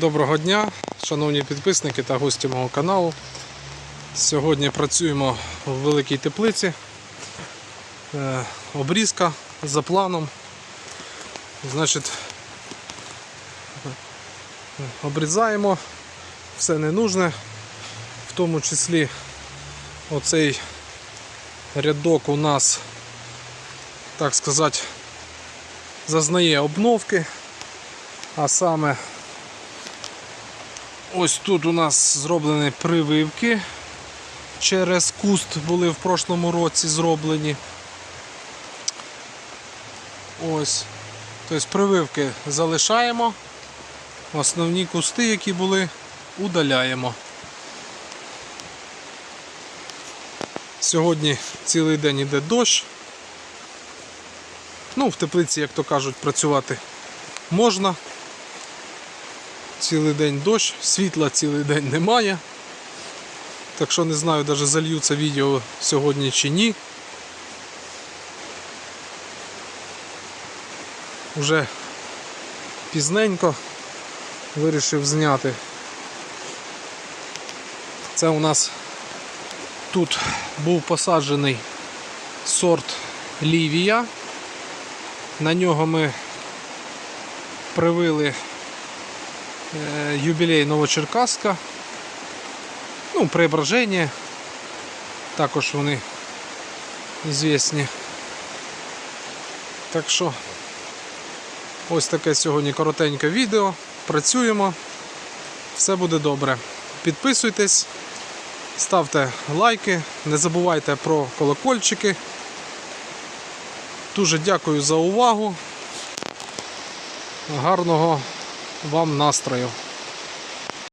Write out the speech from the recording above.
Доброго дня, шановні підписники та гості мого каналу. Сьогодні працюємо в великій теплиці. Е, Обрізка за планом. Значить, обрізаємо все ненужне, в тому числі оцей рядок у нас, так сказати, зазнає обновки, а саме Ось тут у нас зроблені прививки. Через куст були в прошлому році зроблені. Ось. Тобто прививки залишаємо. Основні кусти, які були, удаляємо. Сьогодні цілий день іде дощ. Ну, в теплиці, як то кажуть, працювати можна цілий день дощ, світла цілий день немає. Так що не знаю, навіть залью це відео сьогодні чи ні. Уже пізненько вирішив зняти. Це у нас тут був посаджений сорт Лівія. На нього ми привили юбілей Новочеркаська. Ну, преображення. Також вони звісні. Так що ось таке сьогодні коротеньке відео. Працюємо. Все буде добре. Підписуйтесь, ставте лайки, не забувайте про колокольчики. Дуже дякую за увагу. Гарного вам настрою.